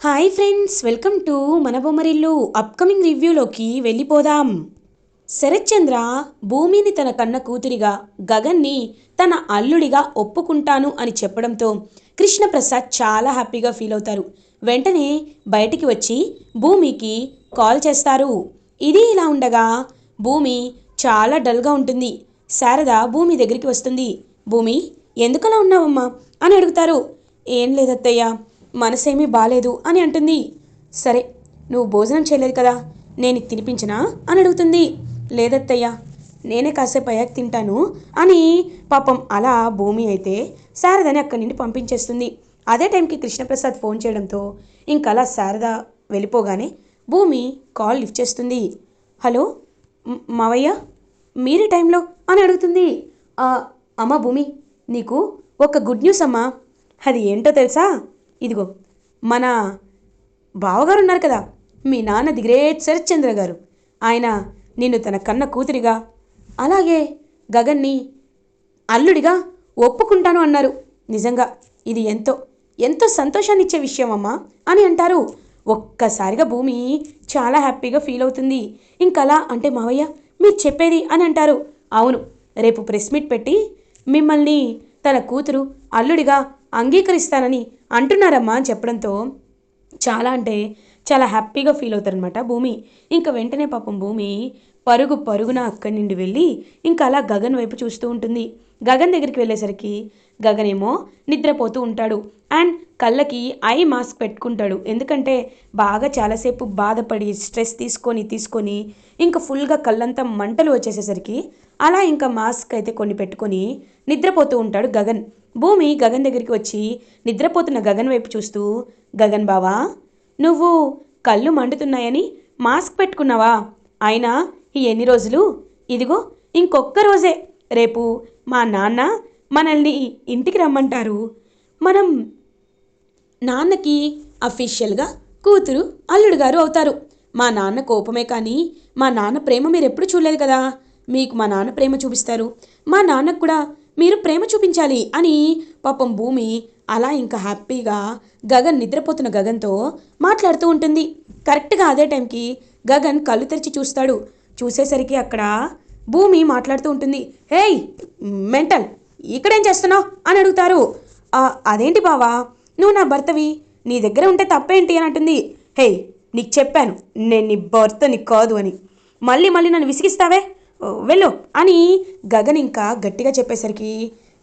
Hi friends welcome to మన Bommarillu upcoming రివ్యూలోకి వెళ్ళిపోదాం. శరత్చంద్ర భూమిని తన కన్న కూతురిగా గగన్ని తన అల్లుడిగా ఒప్పుకుంటాను అని చెప్పడంతో కృష్ణప్రసాద్ చాలా హ్యాపీగా ఫీల్ అవుతారు. వెంటనే బయటికి వచ్చి భూమికి కాల్ చేస్తారు. ఇది ఇలా ఉండగా భూమి చాలా డల్గా ఉంటుంది. శారద భూమి దగ్గరికి వస్తుంది. భూమి ఎందుకలా ఉన్నావమ్మా? అని అడుగుతారు. ఏం లేదత్తయ్య మనసేమీ బాలేదు అని అంటుంది. సరే నువ్వు భోజనం చేయలేదు కదా నేను తినిపించనా? అని అడుగుతుంది. లేదత్తయ్యా నేనే కాసేపు అయ్యాక తింటాను అని పాపం అలా భూమి అయితే శారదని అక్కడి నుండి పంపించేస్తుంది. అదే టైంకి కృష్ణప్రసాద్ ఫోన్ చేయడంతో ఇంకలా శారద వెళ్ళిపోగానే భూమి కాల్ లిఫ్ట్ చేస్తుంది. హలో మావయ్య మీరే టైంలో? అని అడుగుతుంది. అమ్మ భూమి నీకు ఒక గుడ్ న్యూస్ అమ్మా. అది ఏంటో తెలుసా? ఇదిగో మన బావగారు ఉన్నారు కదా మీ నాన్న ది గ్రేట్ శరత్చంద్ర గారు. ఆయన నిన్ను తన కన్న కూతురిగా అలాగే గగన్ని అల్లుడిగా ఒప్పుకుంటాను అన్నారు. నిజంగా ఇది ఎంతో ఎంతో సంతోషాన్ని ఇచ్చే విషయం అమ్మా అని అంటారు. ఒక్కసారిగా భూమి చాలా హ్యాపీగా ఫీల్ అవుతుంది. ఇంకలా అంటే మావయ్య మీరు చెప్పేది అని అంటారు. అవును రేపు ప్రెస్ మీట్ పెట్టి మిమ్మల్ని తన కూతురు అల్లుడిగా అంగీకరిస్తానని అంటున్నారమ్మా అని చెప్పడంతో చాలా అంటే చాలా హ్యాపీగా ఫీల్ అవుతారనమాట భూమి. ఇంకా వెంటనే పాపం భూమి పరుగు పరుగున అక్కడి నుండి వెళ్ళి ఇంకా అలా గగన్ వైపు చూస్తూ ఉంటుంది. గగన్ దగ్గరికి వెళ్ళేసరికి గగన్ ఏమో నిద్రపోతూ ఉంటాడు. అండ్ కళ్ళకి ఐ మాస్క్ పెట్టుకుంటాడు. ఎందుకంటే బాగా చాలాసేపు బాధపడి స్ట్రెస్ తీసుకొని తీసుకొని ఇంకా ఫుల్గా కళ్ళంతా మంటలు వచ్చేసేసరికి అలా ఇంకా మాస్క్ అయితే కొన్ని పెట్టుకొని నిద్రపోతూ ఉంటాడు గగన్. భూమి గగన్ దగ్గరికి వచ్చి నిద్రపోతున్న గగన్ వైపు చూస్తూ గగన్ బావా నువ్వు కళ్ళు మండుతున్నాయని మాస్క్ పెట్టుకున్నావా? అయినా ఈ ఎన్ని రోజులు? ఇదిగో ఇంకొక్క రోజే. రేపు మా నాన్న మనల్ని ఇంటికి రమ్మంటారు. మనం నాన్నకి అఫీషియల్గా కూతురు అల్లుడు గారు అవుతారు. మా నాన్న కోపమే కానీ మా నాన్న ప్రేమ మీరు ఎప్పుడు చూడలేదు కదా? మీకు మా నాన్న ప్రేమ చూపిస్తారు. మా నాన్నకు కూడా మీరు ప్రేమ చూపించాలి అని పాపం భూమి అలా ఇంకా హ్యాపీగా గగన్ నిద్రపోతున్న గగన్తో మాట్లాడుతూ ఉంటుంది. కరెక్ట్గా అదే టైంకి గగన్ కళ్ళు తెరిచి చూస్తాడు. చూసేసరికి అక్కడ భూమి మాట్లాడుతూ ఉంటుంది. హేయ్ మెంటల్ ఇక్కడేం చేస్తున్నావు? అని అడుగుతారు. అదేంటి బావా? నువ్వు నా భర్తవి. నీ దగ్గర ఉంటే తప్పేంటి? అని అంటుంది. హే నీకు చెప్పాను నేను నీ భర్తని కాదు అని. మళ్ళీ మళ్ళీ నన్ను విసిగిస్తావే? వెళ్ళు అని గగన్ ఇంకా గట్టిగా చెప్పేసరికి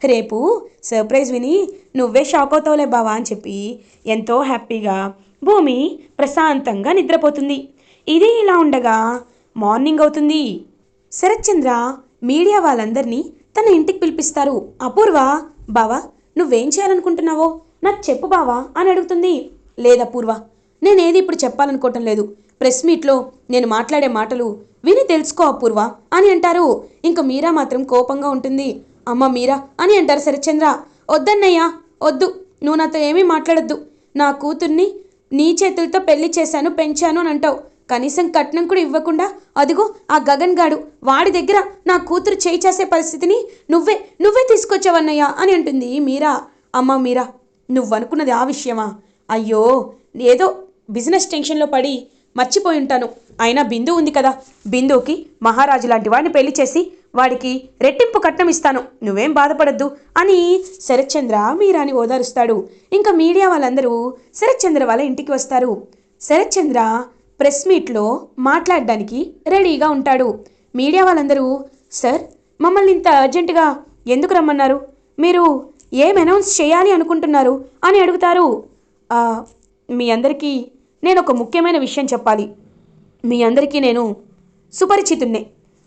రేపు సర్ప్రైజ్ విని నువ్వే షాక్ అవుతావులే బావా అని చెప్పి ఎంతో హ్యాపీగా భూమి ప్రశాంతంగా నిద్రపోతుంది. ఇది ఇలా ఉండగా మార్నింగ్ అవుతుంది. శరత్చంద్ర మీడియా వాళ్ళందరినీ తన ఇంటికి పిలిపిస్తారు. అపూర్వ బావా నువ్వేం చేయాలనుకుంటున్నావో? నాకు చెప్పు బావా అని అడుగుతుంది. లేదా పూర్వ నేనేది ఇప్పుడు చెప్పాలనుకోవటం లేదు. ప్రెస్ మీట్లో నేను మాట్లాడే మాటలు విని తెలుసుకో అపూర్వ. అని అంటారు. ఇంక మీరా మాత్రం కోపంగా ఉంటుంది. అమ్మ మీరా అని అంటారు శరచంద్ర వద్దన్నయ్యా వద్దు. నువ్వు నాతో ఏమీ మాట్లాడొద్దు. నా కూతుర్ని నీ చేతులతో పెళ్ళి చేశాను పెంచాను అని అంటావు. కనీసం కట్నం కూడా ఇవ్వకుండా అదిగో ఆ గగన్ గాడు. వాడి దగ్గర నా కూతురు చేయి చేసే పరిస్థితిని నువ్వే నువ్వే తీసుకొచ్చావన్నయ్యా అని అంటుంది మీరా. అమ్మ మీరా నువ్వనుకున్నది ఆ విషయమా? అయ్యో ఏదో బిజినెస్ టెన్షన్లో పడి మర్చిపోయి ఉంటాను. అయినా బిందు ఉంది కదా. బిందుకి మహారాజు లాంటి వాడిని పెళ్ళి చేసి వాడికి రెట్టింపు కట్నం ఇస్తాను. నువ్వేం బాధపడద్దు అని శరత్చంద్ర మీరాని ఓదారుస్తాడు. ఇంకా మీడియా వాళ్ళందరూ శరత్చంద్ర వాళ్ళ ఇంటికి వస్తారు. శరత్చంద్ర ప్రెస్ మీట్లో మాట్లాడడానికి రెడీగా ఉంటాడు. మీడియా వాళ్ళందరూ సార్ మమ్మల్ని ఇంత అర్జెంటుగా ఎందుకు రమ్మన్నారు? మీరు ఏం అనౌన్స్ చేయాలి అనుకుంటున్నారు? అని అడుగుతారు. మీ అందరికీ నేను ఒక ముఖ్యమైన విషయం చెప్పాలి. మీ అందరికీ నేను సుపరిచితున్నే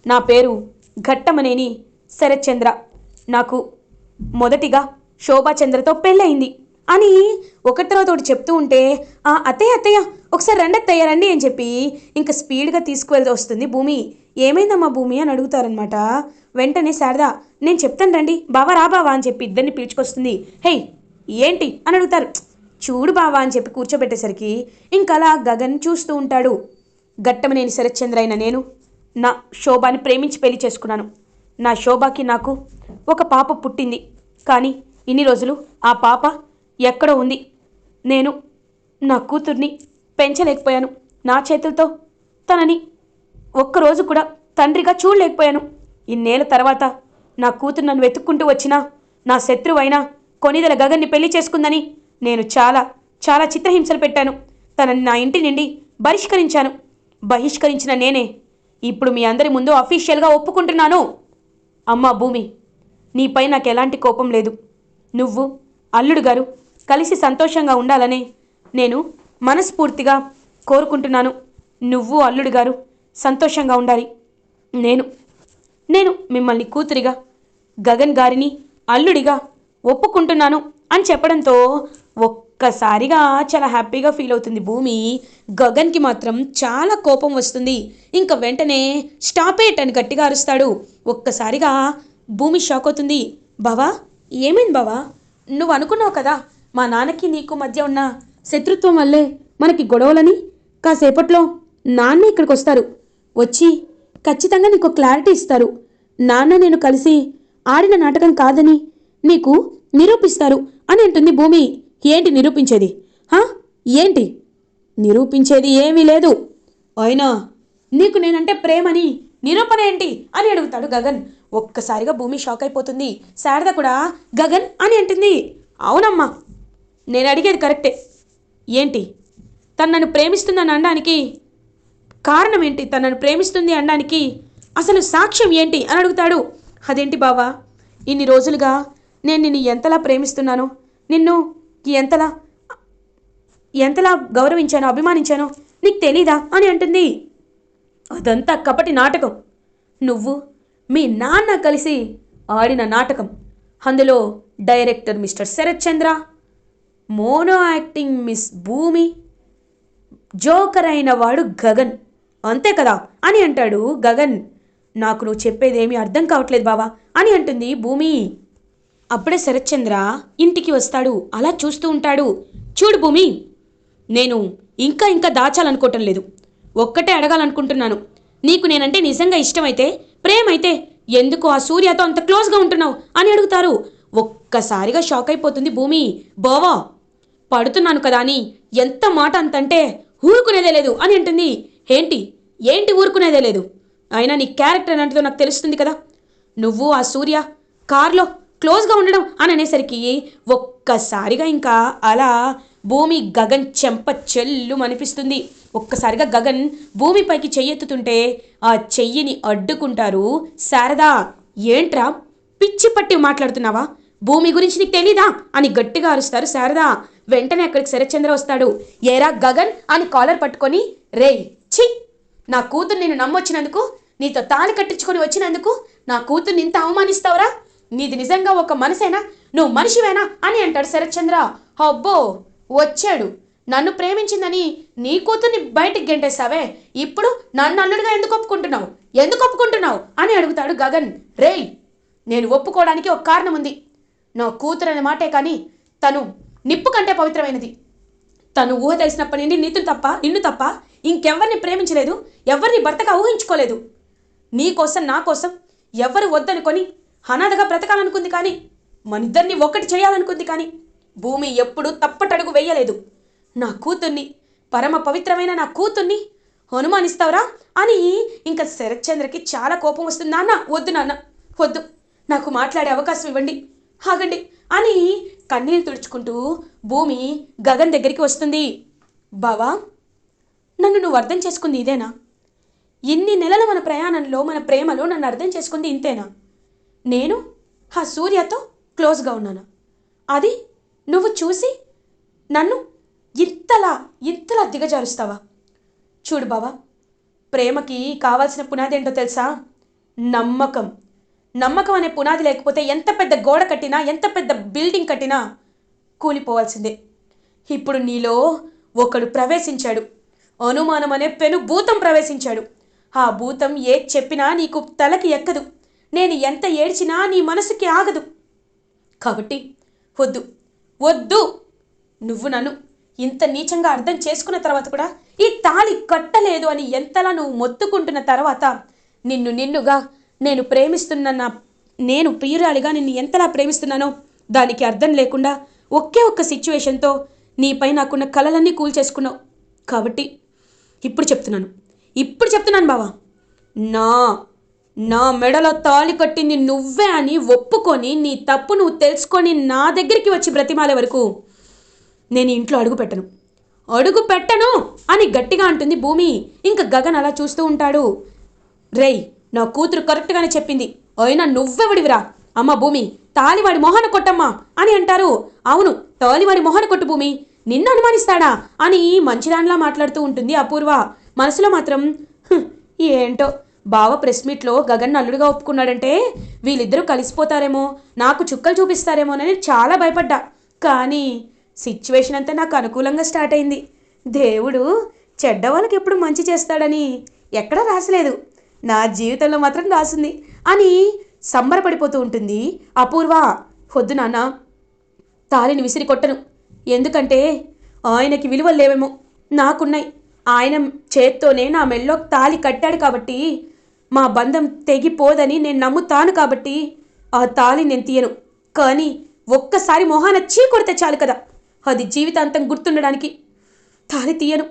నా పేరు ఘట్టమనేని శరత్చంద్ర. నాకు మొదటిగా శోభాచంద్రతో పెళ్ళయింది. అని ఒకటి తర్వాత ఒకటి చెప్తూ ఉంటే ఆ అత్తయ్య అత్తయ్య ఒకసారి రండి అత్తయ్య రండి అని చెప్పి ఇంకా స్పీడ్గా తీసుకువెళ్తూ వస్తుంది భూమి. ఏమైందమ్మా భూమి అని అడుగుతారనమాట వెంటనే శారదా నేను చెప్తాను రండి బావా రా బావా అని చెప్పి ఇద్దరిని పిలుచుకొస్తుంది. హే ఏంటి అని అడుగుతారు. చూడు బావా అని చెప్పి కూర్చోబెట్టేసరికి ఇంకలా గగన్ చూస్తూ ఉంటాడు. గట్టమనేని శరత్చంద్ర అయిన నేను నా శోభాని ప్రేమించి పెళ్ళి చేసుకున్నాను. నా శోభాకి నాకు ఒక పాప పుట్టింది. కానీ ఇన్ని రోజులు ఆ పాప ఎక్కడో ఉంది. నేను నా కూతుర్ని పెంచలేకపోయాను. నా చేతులతో తనని ఒక్కరోజు కూడా తండ్రిగా చూడలేకపోయాను. ఇన్నేళ్ళ తర్వాత నా కూతురు నన్ను వెతుక్కుంటూ వచ్చినా నా శత్రువైనా కొనిదల గగన్ని పెళ్ళి చేసుకుందని నేను చాలా చాలా చిత్రహింసలు పెట్టాను. తనని నా ఇంటి నుండి బహిష్కరించాను. బహిష్కరించిన నేనే. ఇప్పుడు మీ అందరి ముందు అఫీషియల్గా ఒప్పుకుంటున్నాను. అమ్మా భూమి నీపై నాకు ఎలాంటి కోపం లేదు. నువ్వు అల్లుడు గారు కలిసి సంతోషంగా ఉండాలని నేను మనస్ఫూర్తిగా కోరుకుంటున్నాను. నువ్వు అల్లుడు గారు సంతోషంగా ఉండాలి. నేను నేను మిమ్మల్ని కూతురిగా గగన్ గారిని అల్లుడిగా ఒప్పుకుంటున్నాను అని చెప్పడంతో ఒక్కసారిగా చాలా హ్యాపీగా ఫీల్ అవుతుంది భూమి. గగన్కి మాత్రం చాలా కోపం వస్తుంది. ఇంకా వెంటనే స్టాప్ ఎట్ అని గట్టిగా అరుస్తాడు. ఒక్కసారిగా భూమి షాక్ అవుతుంది. బావా ఏమైంది బావా? నువ్వు అనుకున్నావు కదా మా నాన్నకి నీకు మధ్య ఉన్న శత్రుత్వం వల్లే మనకి గొడవలని? కాసేపట్లో నాన్న ఇక్కడికి వస్తారు. వచ్చి ఖచ్చితంగా నీకు క్లారిటీ ఇస్తారు. నాన్న నేను కలిసి ఆడిన నాటకం కాదని నీకు నిరూపిస్తారు అని అంటుంది భూమి. ఏంటి నిరూపించేది? హా? ఏంటి? నిరూపించేది ఏమీ లేదు. అయినా నీకు నేనంటే ప్రేమని నిరూపణ ఏంటి అని అడుగుతాడు గగన్. ఒక్కసారిగా భూమి షాక్ అయిపోతుంది. శారద కూడా గగన్ అని అంటుంది. అవునమ్మా నేను అడిగేది కరెక్టే. ఏంటి? తను నన్ను ప్రేమిస్తుందని అనడానికి కారణం ఏంటి? తనను ప్రేమిస్తుంది అనడానికి అసలు సాక్ష్యం ఏంటి అని అడుగుతాడు. అదేంటి బావా ఇన్ని రోజులుగా నేను నిన్ను ఎంతలా ప్రేమిస్తున్నాను? నిన్ను ఎంతలా? ఎంతలా గౌరవించానో అభిమానించానో నీకు తెలీదా అని అంటుంది. అదంతా కపటి నాటకం. నువ్వు మీ నాన్న కలిసి ఆడిన నాటకం. అందులో director mister Sharath Chandra mono acting miss Bhoomi joker అయిన వాడు గగన్. అంతే కదా? అని అంటాడు గగన్. నాకు నువ్వు చెప్పేదేమీ అర్థం కావట్లేదు బావా అని అంటుంది భూమి. అప్పుడే శరత్చంద్ర ఇంటికి వస్తాడు. అలా చూస్తూ ఉంటాడు. చూడు భూమి నేను ఇంకా ఇంకా దాచాలనుకోవటం లేదు. ఒక్కటే అడగాలనుకుంటున్నాను. నీకు నేనంటే నిజంగా ఇష్టమైతే ప్రేమైతే ఎందుకు ఆ సూర్యతో అంత క్లోజ్గా ఉంటున్నావు అని అడుగుతారు. ఒక్కసారిగా షాక్ అయిపోతుంది భూమి. బావా పడుతున్నాను కదా అని ఎంత మాట అంతంటే ఊరుకునేదే లేదు అని అంటుంది. ఏంటి? ఏంటి ఊరుకునేదే లేదు? అయినా నీ క్యారెక్టర్ అంటే నాకు తెలుస్తుంది కదా. నువ్వు ఆ సూర్య కార్లో క్లోజ్గా ఉండడం అని అనేసరికి ఒక్కసారిగా ఇంకా అలా భూమి గగన్ చెంప చెల్లు అనిపిస్తుంది ఒక్కసారిగా గగన్ భూమిపైకి చెయ్యెత్తుతుంటే ఆ చెయ్యిని అడ్డుకుంటారు. శారదా ఏంట్రా? పిచ్చి పట్టి మాట్లాడుతున్నావా? భూమి గురించి నీకు తెలీదా? అని గట్టిగా అరుస్తారు శారదా. వెంటనే అక్కడికి శరత్చంద్ర వస్తాడు. ఏరా గగన్? అని కాలర్ పట్టుకొని రే ఛీ! నా కూతురు నేను నమ్మొచ్చినందుకు నీతో తాళి కట్టించుకొని వచ్చినందుకు నా కూతుర్ని ఇంత అవమానిస్తావురా? నీది నిజంగా ఒక మనసేనా? నువ్వు మనిషివేనా? అని అంటాడు శరత్చంద్ర. అబ్బో వచ్చాడు. నన్ను ప్రేమించిందని నీ కూతుర్ని బయటికి గెంటేశావే? ఇప్పుడు నన్ను అల్లుడిగా ఎందుకు ఒప్పుకుంటున్నావు? ఎందుకు ఒప్పుకుంటున్నావు? అని అడుగుతాడు గగన్. రేయ్ నేను ఒప్పుకోవడానికి ఒక కారణం ఉంది నా కూతురు అనే మాటే కానీ తను నిప్పు కంటే పవిత్రమైనది. తను ఊహ తెలిసినప్పటి నుండి నీతులు తప్ప నిన్ను తప్ప ఇంకెవ్వరిని ప్రేమించలేదు ఎవరిని భర్తగా ఊహించుకోలేదు. నీ కోసం నా కోసం ఎవరు వద్దనుకొని అనాథగా బ్రతకాలనుకుంది కానీ మనిద్దరిని ఒక్కటి చేయాలనుకుంది కానీ భూమి ఎప్పుడు తప్పటడుగు వేయలేదు. నా కూతుర్ని పరమ పవిత్రమైన నా కూతుర్ని అనుమానిస్తావురా అని ఇంకా శరత్చంద్రకి చాలా కోపం వస్తుంది. నాన్న వద్దు నాన్న వద్దు. నాకు మాట్లాడే అవకాశం ఇవ్వండి. ఆగండి అని కన్నీళ్ళు తుడుచుకుంటూ భూమి గగన్ దగ్గరికి వస్తుంది. బావా నన్ను నువ్వు అర్థం చేసుకుంది ఇదేనా? ఇన్ని నెలల మన ప్రయాణంలో మన ప్రేమలో నన్ను అర్థం చేసుకుంది ఇంతేనా? నేను ఆ సూర్యతో క్లోజ్గా ఉన్నాను. అది నువ్వు చూసి నన్ను ఇంతలా ఇంతలా దిగజారుస్తావా? చూడు బావా ప్రేమకి కావాల్సిన పునాది ఏంటో తెలుసా? నమ్మకం. నమ్మకం అనే పునాది లేకపోతే ఎంత పెద్ద గోడ కట్టినా ఎంత పెద్ద బిల్డింగ్ కట్టినా కూలిపోవాల్సిందే. ఇప్పుడు నీలో ఒకడు ప్రవేశించాడు. అనుమానం అనే పెను భూతం ప్రవేశించాడు. ఆ భూతం ఏ చెప్పినా నీకు తలకి ఎక్కదు. నేను ఎంత ఏడ్చినా నీ మనసుకి ఆగదు. కాబట్టి వద్దు వద్దు. నువ్వు నన్ను ఇంత నీచంగా అర్థం చేసుకున్న తర్వాత కూడా ఈ తాళి కట్టలేదు అని ఎంతలా నువ్వు మొత్తుకుంటున్న తర్వాత నిన్ను నిన్నుగా నేను ప్రేమిస్తున్న నా నేను ప్రియురాలిగా నిన్ను ఎంతలా ప్రేమిస్తున్నానో దానికి అర్థం లేకుండా ఒకే ఒక్క సిచ్యువేషన్తో నీపై నాకున్న కలలన్నీ కూల్చేసుకున్నావు. కాబట్టి ఇప్పుడు చెప్తున్నాను ఇప్పుడు చెప్తున్నాను బావా. నా నా మెడలో తాళి కట్టింది నువ్వే అని ఒప్పుకొని నీ తప్పు నువ్వు తెలుసుకొని నా దగ్గరికి వచ్చి బ్రతిమాలే వరకు నేను ఇంట్లో అడుగు పెట్టను. అడుగు పెట్టను అని గట్టిగా అంటుంది భూమి. ఇంకా గగన్ అలా చూస్తూ ఉంటాడు. రేయ్ నా కూతురు కరెక్ట్గానే చెప్పింది. అయినా నువ్వెవడివిరా? అమ్మ భూమి తాలివాడి మొహన కొట్టమ్మా అని అంటారు. అవును తాలివాడి మొహన కొట్టు భూమి. నిన్ను అనుమానిస్తాడా అని మంచిదానిలా మాట్లాడుతూ ఉంటుంది అపూర్వ. మనసులో మాత్రం ఏంటో బావ ప్రెస్ మీట్లో గగన్ అల్లుడుగా ఒప్పుకున్నాడంటే వీళ్ళిద్దరూ కలిసిపోతారేమో నాకు చుక్కలు చూపిస్తారేమోనని చాలా భయపడ్డా. కానీ సిచ్యువేషన్ అంతా నాకు అనుకూలంగా స్టార్ట్ అయింది. దేవుడు చెడ్డ వాళ్ళకి ఎప్పుడు మంచి చేస్తాడని ఎక్కడా రాసలేదు. నా జీవితంలో మాత్రం రాసింది. అని సంబరపడిపోతూ ఉంటుంది. అపూర్వ వద్దు నాన్న తాలిని విసిరి కొట్టను. ఎందుకంటే ఆయనకి విలువలు లేవేమో. నాకున్నాయి. ఆయన చేత్తోనే నా మెళ్ళో తాళి కట్టాడు కాబట్టి మా బంధం తెగిపోదని నేను నమ్ముతాను కాబట్టి ఆ తాళి నేను తీయను. కానీ ఒక్కసారి మొహాన చీ కొడితే చాలు కదా. అది జీవితాంతం గుర్తుండడానికి. తాళి తీయను.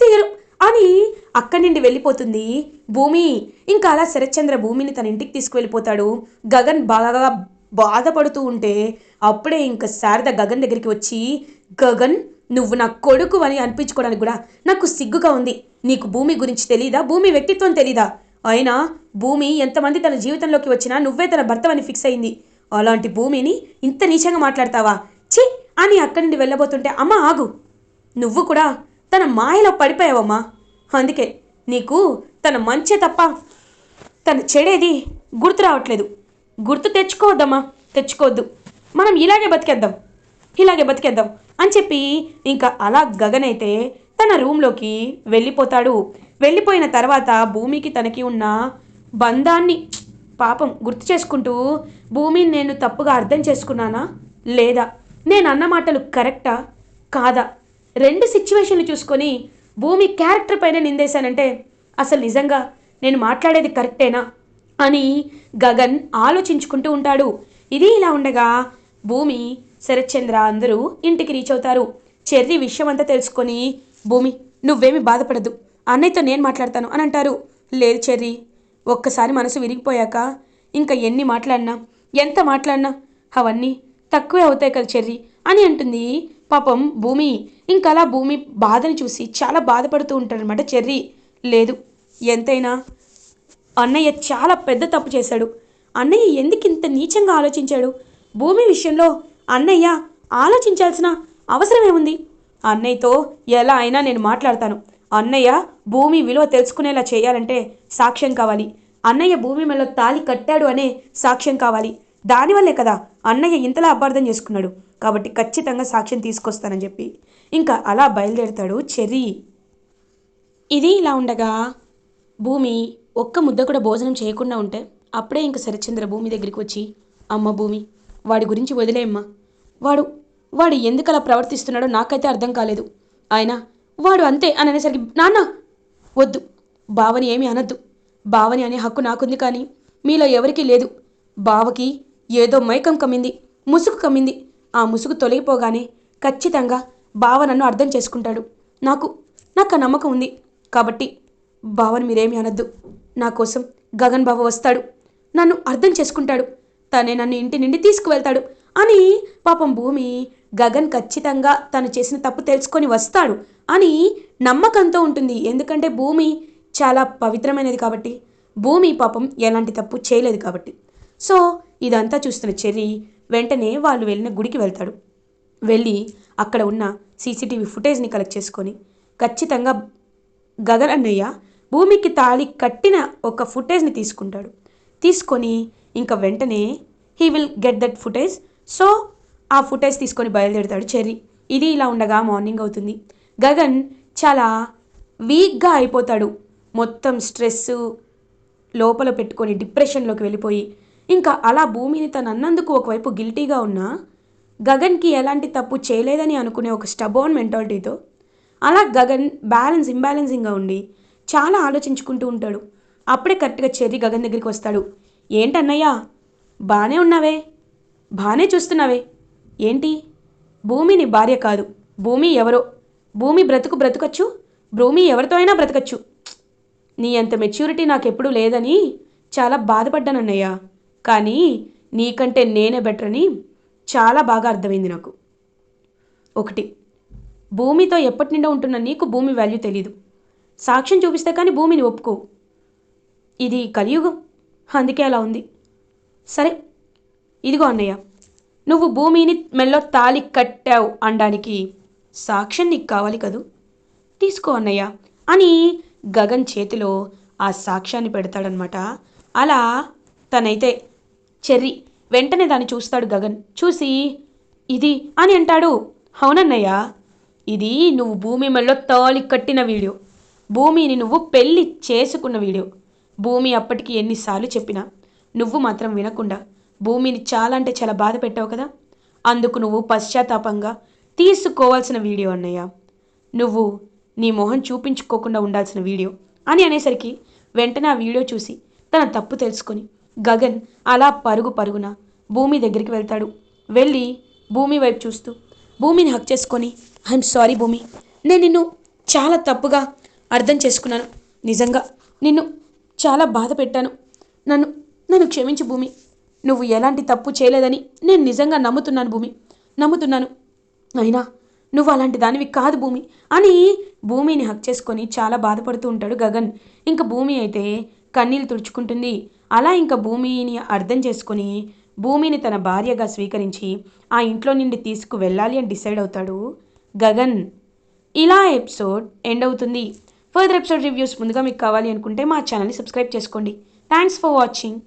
తీయను. అని అక్కడి నుండి వెళ్ళిపోతుంది. భూమి ఇంకా అలా శరత్చంద్ర భూమిని తన ఇంటికి తీసుకువెళ్ళిపోతాడు. గగన్ బాగా బాధపడుతూ ఉంటే అప్పుడే ఇంకా శారద గగన్ దగ్గరికి వచ్చి గగన్ నువ్వు నా కొడుకు అని అనిపించుకోవడానికి కూడా నాకు సిగ్గుగా ఉంది. నీకు భూమి గురించి తెలీదా? భూమి వ్యక్తిత్వం తెలీదా? అయినా భూమి ఎంతమంది తన జీవితంలోకి వచ్చినా నువ్వే తన భర్తవని ఫిక్స్ అయింది. అలాంటి భూమిని ఇంత నీచంగా మాట్లాడతావా? చి అని అక్కడి నుండి వెళ్ళబోతుంటే అమ్మ ఆగు! నువ్వు కూడా తన మాయలో పడిపోయావమ్మా. అందుకే నీకు తన మంచే తప్ప తన చెడేది గుర్తు రావట్లేదు. గుర్తు తెచ్చుకోవద్దమ్మా. తెచ్చుకోవద్దు. మనం ఇలాగే బతికేద్దాం. ఇలాగే బతికేద్దాం. అని చెప్పి ఇంకా అలా గగన్ అయితే తన రూమ్లోకి వెళ్ళిపోతాడు వెళ్ళిపోయిన తర్వాత భూమికి తనకి ఉన్న బంధాన్ని పాపం గుర్తు చేసుకుంటూ భూమిని నేను తప్పుగా అర్థం చేసుకున్నానా? లేదా? నేను అన్న మాటలు కరెక్టా? కాదా? రెండు సిచ్యువేషన్లు చూసుకొని భూమి క్యారెక్టర్ పైన నిందేశానంటే అసలు నిజంగా నేను మాట్లాడేది కరెక్టేనా? అని గగన్ ఆలోచించుకుంటూ ఉంటాడు. ఇది ఇలా ఉండగా భూమి శరత్చంద్ర అందరూ ఇంటికి రీచ్ అవుతారు. చెర్రి విషయం అంతా తెలుసుకొని భూమి నువ్వేమి బాధపడదు. అన్నయ్యతో నేను మాట్లాడతాను అని అంటారు. లేదు చెర్రీ ఒక్కసారి మనసు విరిగిపోయాక ఇంకా ఎన్ని మాట్లాడినా ఎంత మాట్లాడినా అవన్నీ తక్కువే అవుతాయి కదా చెర్రీ అని అంటుంది. పాపం భూమి ఇంకా అలా భూమి బాధని చూసి చాలా బాధపడుతూ ఉంటాడనమాట చెర్రీ. లేదు ఎంతైనా అన్నయ్య చాలా పెద్ద తప్పు చేశాడు. అన్నయ్య ఎందుకు ఇంత నీచంగా ఆలోచించాడు? భూమి విషయంలో అన్నయ్య ఆలోచించాల్సిన అవసరం ఏముంది అన్నయ్యతో ఎలా అయినా నేను మాట్లాడతాను. అన్నయ్య భూమి విలువ తెలుసుకునేలా చేయాలంటే సాక్ష్యం కావాలి. అన్నయ్య భూమి మెల్ల తాలి కట్టాడు అనే సాక్ష్యం కావాలి. దానివల్లే కదా అన్నయ్య ఇంతలా అపార్థం చేసుకున్నాడు. కాబట్టి ఖచ్చితంగా సాక్ష్యం తీసుకొస్తానని చెప్పి. ఇంకా అలా బయలుదేరుతాడు చెర్రీ. ఇది ఇలా ఉండగా భూమి ఒక్క ముద్ద కూడా భోజనం చేయకుండా ఉంటే అప్పుడే ఇంక శరచంద్ర భూమి దగ్గరికి వచ్చి అమ్మ భూమి వాడి గురించి వదిలేయమ్మా. వాడు వాడు ఎందుకు అలా ప్రవర్తిస్తున్నాడో నాకైతే అర్థం కాలేదు. ఆయన వాడు అంతే అని అనేసరికి నాన్న వద్దు. బావని ఏమి అనద్దు. బావని అనే హక్కు నాకుంది కానీ మీలో ఎవరికీ లేదు. బావకి ఏదో మైకం కమ్మింది ముసుగు కమ్మింది. ఆ ముసుగు తొలగిపోగానే ఖచ్చితంగా బావ నన్ను అర్థం చేసుకుంటాడు. నాకు నాకు ఆ నమ్మకం ఉంది. కాబట్టి బావని మీరేమి అనద్దు. నా కోసం గగన్ బావ వస్తాడు. నన్ను అర్థం చేసుకుంటాడు. తనే నన్ను ఇంటి నుండి తీసుకువెళ్తాడు. అని పాపం భూమి గగన్ ఖచ్చితంగా తను చేసిన తప్పు తెలుసుకొని వస్తాడు అని నమ్మకంతో ఉంటుంది. ఎందుకంటే భూమి చాలా పవిత్రమైనది కాబట్టి. భూమి పాపం ఎలాంటి తప్పు చేయలేదు కాబట్టి. సో ఇదంతా చూస్తున్న చెర్రి వెంటనే వాళ్ళు వెళ్ళిన గుడికి వెళ్తాడు. వెళ్ళి అక్కడ ఉన్న సీసీటీవీ ఫుటేజ్ని కలెక్ట్ చేసుకొని ఖచ్చితంగా గగన్ అన్నయ్య భూమికి తాళి కట్టిన ఒక ఫుటేజ్ని తీసుకుంటాడు. తీసుకొని ఇంకా వెంటనే he will get that footage so ఆ ఫుటేజ్ తీసుకొని బయలుదేరుతాడు చెర్రీ. ఇది ఇలా ఉండగా మార్నింగ్ అవుతుంది. గగన్ చాలా వీక్గా అయిపోతాడు. మొత్తం స్ట్రెస్ లోపల పెట్టుకొని డిప్రెషన్లోకి వెళ్ళిపోయి. ఇంకా అలా భూమిని తను అన్నందుకు ఒకవైపు గిల్టీగా ఉన్నా గగన్కి ఎలాంటి తప్పు చేయలేదని అనుకునే ఒక స్టబోన్ మెంటాలిటీతో అలా గగన్ బ్యాలెన్స్ ఇంబ్యాలెన్సింగ్గా ఉండి చాలా ఆలోచించుకుంటూ ఉంటాడు. అప్పుడే కరెక్ట్గా చెర్రీ గగన్ దగ్గరికి వస్తాడు. ఏంటన్నయ్యా? బాగానే ఉన్నావే? బాగానే చూస్తున్నావే? ఏంటి? భూమిని భార్య కాదు. భూమి ఎవరో? భూమి బ్రతుకు బ్రతకచ్చు? భూమి ఎవరితో అయినా బ్రతకచ్చు. నీ అంత మెచ్యూరిటీ నాకెప్పుడూ లేదని చాలా బాధపడ్డానన్నయ్య. కానీ నీకంటే నేనే బెటర్ అని చాలా బాగా అర్థమైంది నాకు. ఒకటి భూమితో ఎప్పటి నిండా ఉంటున్న నీకు భూమి వాల్యూ తెలీదు. సాక్ష్యం చూపిస్తే కానీ భూమిని ఒప్పుకోవు ఇది కలియుగం. అందుకే అలా ఉంది. సరే ఇదిగో అన్నయ్య. నువ్వు భూమిని మెల్లో తాలి కట్టావు అనడానికి సాక్ష్యం నీకు కావాలి కదూ? తీసుకో అన్నయ్య అని గగన్ చేతిలో ఆ సాక్ష్యాన్ని పెడతాడనమాట అలా తనైతే చెర్రి వెంటనే దాన్ని చూస్తాడు గగన్. చూసి ఇది అని అంటాడు. అవునన్నయ్య ఇది నువ్వు భూమి మెల్లో తాళి కట్టిన వీడియో. భూమిని నువ్వు పెళ్ళి చేసుకున్న వీడియో. భూమి అప్పటికి ఎన్నిసార్లు చెప్పినా నువ్వు మాత్రం వినకుండా భూమిని చాలా అంటే చాలా బాధ పెట్టావు కదా? అందుకు నువ్వు పశ్చాత్తాపంగా తీసుకోవాల్సిన వీడియో అన్నయ్య. నువ్వు నీ మొహం చూపించుకోకుండా ఉండాల్సిన వీడియో. అని అనేసరికి వెంటనే ఆ వీడియో చూసి తన తప్పు తెలుసుకొని గగన్ అలా పరుగు పరుగున భూమి దగ్గరికి వెళ్తాడు. వెళ్ళి భూమి వైపు చూస్తూ భూమిని హక్ చేసుకొని ఐఎమ్ సారీ భూమి నేను నిన్ను చాలా తప్పుగా అర్థం చేసుకున్నాను. నిజంగా నిన్ను చాలా బాధ పెట్టాను. నన్ను నన్ను క్షమించు భూమి. నువ్వు ఎలాంటి తప్పు చేయలేదని నేను నిజంగా నమ్ముతున్నాను భూమి. నమ్ముతున్నాను. అయినా నువ్వు అలాంటి దానివి కాదు భూమి అని భూమిని హక్ చేసుకొని చాలా బాధపడుతూ ఉంటాడు గగన్. ఇంకా భూమి అయితే కన్నీళ్ళు తుడుచుకుంటుంది. అలా ఇంకా భూమిని అర్థం చేసుకొని భూమిని తన భార్యగా స్వీకరించి ఆ ఇంట్లో నుండి తీసుకు వెళ్ళాలి అని డిసైడ్ అవుతాడు గగన్. ఇలా ఎపిసోడ్ ఎండ్ అవుతుంది. ఫర్దర్ ఎపిసోడ్ రివ్యూస్ ముందుగా మీకు కావాలి అనుకుంటే మా ఛానల్ని సబ్స్క్రైబ్ చేసుకోండి. Thanks for watching.